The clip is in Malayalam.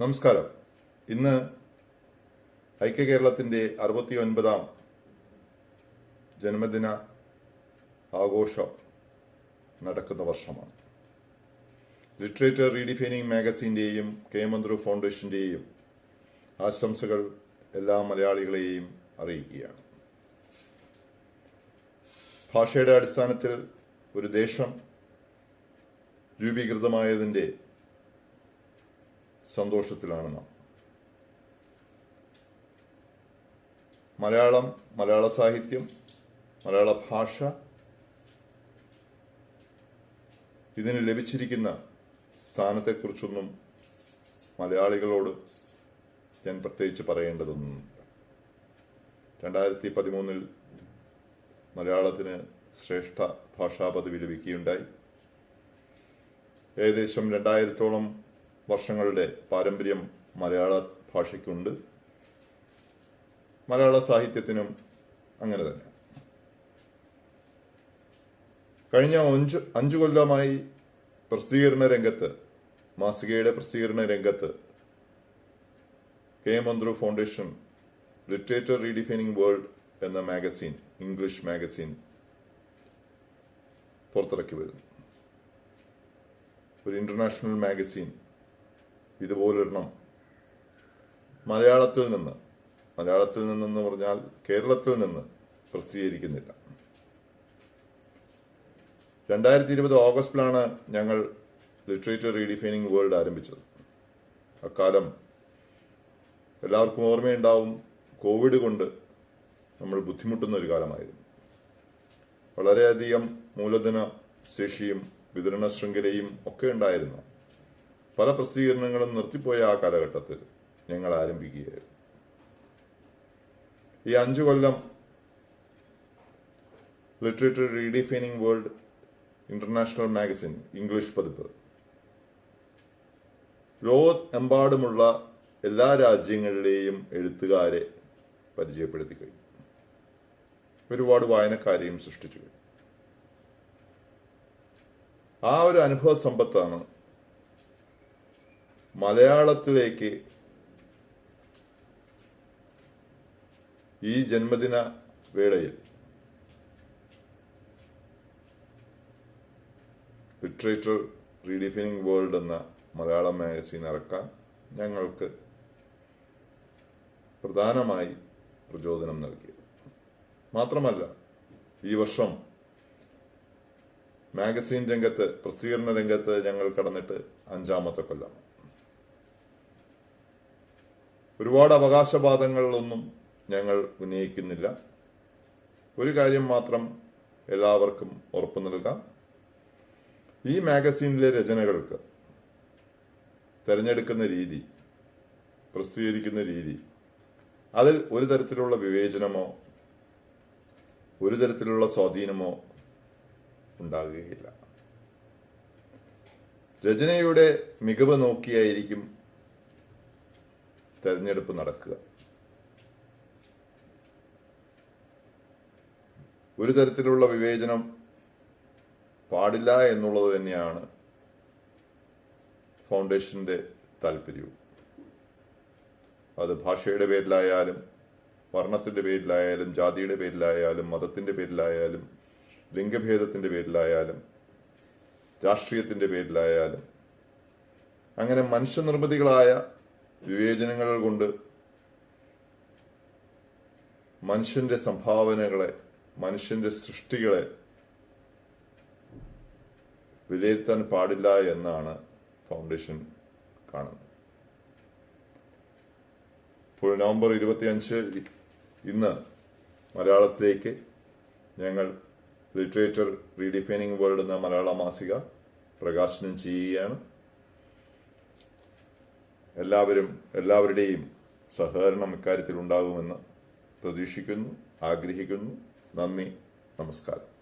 നമസ്കാരം. ഇന്ന് ഐക്യ കേരളത്തിന്റെ അറുപത്തി ഒൻപതാം ജന്മദിന ആഘോഷം നടക്കുന്ന വർഷമാണ്. ലിറ്ററേച്ചർ റീഡിഫൈനിങ് മാഗസിന്റെയും കെ മന്ത്രു ഫൗണ്ടേഷന്റെയും ആശംസകൾ എല്ലാ മലയാളികളെയും അറിയിക്കുകയാണ്. ഭാഷയുടെ അടിസ്ഥാനത്തിൽ ഒരു ദേശം രൂപീകൃതമായതിന്റെ സന്തോഷത്തിലാണ് നാം മലയാളം മലയാള സാഹിത്യം മലയാള ഭാഷ ഇതിന് ലഭിച്ചിരിക്കുന്ന സ്ഥാനത്തെക്കുറിച്ചൊന്നും മലയാളികളോട് ഞാൻ പ്രത്യേകിച്ച് പറയേണ്ടതൊന്നും രണ്ടായിരത്തി പതിമൂന്നിൽ മലയാളത്തിന് ശ്രേഷ്ഠ ഭാഷാ പദവി ലഭിക്കുകയുണ്ടായി. ഏകദേശം രണ്ടായിരത്തോളം വർഷങ്ങളുടെ പാരമ്പര്യം മലയാള ഭാഷയ്ക്കുണ്ട്. മലയാള സാഹിത്യത്തിനും അങ്ങനെ തന്നെ. കഴിഞ്ഞ അഞ്ച് അഞ്ചു കൊല്ലമായി പ്രസിദ്ധീകരണ രംഗത്ത് മാസികയുടെ പ്രസിദ്ധീകരണ രംഗത്ത് K Mantru foundation litterateur redefining world എന്ന മാഗസിൻ ഇംഗ്ലീഷ് മാഗസിൻ പുറത്തിറക്കി വരുന്നു. ഒരു ഇന്റർനാഷണൽ മാഗസിൻ ഇതുപോലൊരെണ്ണം മലയാളത്തിൽ നിന്ന് മലയാളത്തിൽ നിന്നെന്ന് പറഞ്ഞാൽ കേരളത്തിൽ നിന്ന് പ്രസിദ്ധീകരിക്കുന്നില്ല. രണ്ടായിരത്തി ഇരുപത് ഓഗസ്റ്റിലാണ് ഞങ്ങൾ ലിറ്ററേച്ചർ റീഡിഫൈനിങ് വേൾഡ് ആരംഭിച്ചത്. അക്കാലം എല്ലാവർക്കും ഓർമ്മയുണ്ടാവും കോവിഡ് കൊണ്ട് നമ്മൾ ബുദ്ധിമുട്ടുന്ന ഒരു കാലമായിരുന്നു. വളരെയധികം മൂലധന ശേഷിയും വിതരണ ശൃംഖലയും ഒക്കെ ഉണ്ടായിരുന്നു. പല പ്രസിദ്ധീകരണങ്ങളും നിർത്തിപ്പോയ ആ കാലഘട്ടത്തിൽ ഞങ്ങൾ ആരംഭിക്കുകയായിരുന്നു. ഈ അഞ്ചു കൊല്ലം litterateur redefining world international magazine English പതിപ്പ്. ലോകമെമ്പാടുമുള്ള എല്ലാ രാജ്യങ്ങളിലെയും എഴുത്തുകാരെ പരിചയപ്പെടുത്തി കഴിഞ്ഞു. ഒരുപാട് വായനക്കാരെയും സൃഷ്ടിച്ചു കഴിഞ്ഞു. ആ ഒരു അനുഭവ സമ്പത്താണ് മലയാളത്തിലേക്ക് ഈ ജന്മദിന വേളയിൽ ലിറ്ററേച്ചർ റീഡിഫൈനിങ് വേൾഡ് എന്ന മലയാളം മാഗസിൻ ഇറക്കാൻ ഞങ്ങൾക്ക് പ്രധാനമായി പ്രചോദനം നൽകിയത്. മാത്രമല്ല ഈ വർഷം മാഗസിൻ രംഗത്ത് പ്രസിദ്ധീകരണ രംഗത്ത് ഞങ്ങൾ കടന്നിട്ട് അഞ്ചാമത്തെ കൊല്ലം ഒരുപാട് അവകാശവാദങ്ങളിലൊന്നും ഞങ്ങൾ ഉന്നയിക്കുന്നില്ല. ഒരു കാര്യം മാത്രം എല്ലാവർക്കും ഉറപ്പു നൽകാം. ഈ മാഗസീനിലെ രചനകൾക്ക് തിരഞ്ഞെടുക്കുന്ന രീതി പ്രസിദ്ധീകരിക്കുന്ന രീതി അതിൽ ഒരു തരത്തിലുള്ള വിവേചനമോ ഒരു തരത്തിലുള്ള സ്വാധീനമോ ഉണ്ടാകുകയില്ല. രചനയുടെ മികവ് നോക്കിയായിരിക്കും തെരഞ്ഞെടുപ്പ് നടക്കുക. ഒരു തരത്തിലുള്ള വിവേചനം പാടില്ല എന്നുള്ളത് തന്നെയാണ് ഫൗണ്ടേഷന്റെ താല്പര്യവും. അത് ഭാഷയുടെ പേരിലായാലും വർണത്തിന്റെ പേരിലായാലും ജാതിയുടെ പേരിലായാലും മതത്തിന്റെ പേരിലായാലും ലിംഗഭേദത്തിന്റെ പേരിലായാലും രാഷ്ട്രീയത്തിന്റെ പേരിലായാലും അങ്ങനെ മനുഷ്യനിർമ്മിതികളായ വിവേചനങ്ങൾ കൊണ്ട് മനുഷ്യന്റെ സംഭാവനകളെ മനുഷ്യന്റെ സൃഷ്ടികളെ വിലയിരുത്താൻ പാടില്ല എന്നാണ് ഫൗണ്ടേഷൻ കാണുന്നത്. ഇപ്പോൾ നവംബർ ഇരുപത്തിയഞ്ച് ഇന്ന് മലയാളത്തിലേക്ക് ഞങ്ങൾ ലിറ്ററേച്ചർ റീഡിഫൈനിങ് വേൾഡ് എന്ന മലയാള മാസിക പ്രകാശനം ചെയ്യുകയാണ്. എല്ലാവരും എല്ലാവരുടെയും സഹകരണം ഇക്കാര്യത്തിൽ ഉണ്ടാകുമെന്ന് പ്രതീക്ഷിക്കുന്നു ആഗ്രഹിക്കുന്നു. നന്ദി നമസ്കാരം.